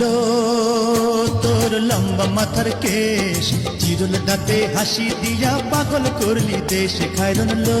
লো তোর লম্বা মাথার কেশ। চিরল দাঁতে হাসি দিয়া পাগল করলি দেশ। খায়রন লো।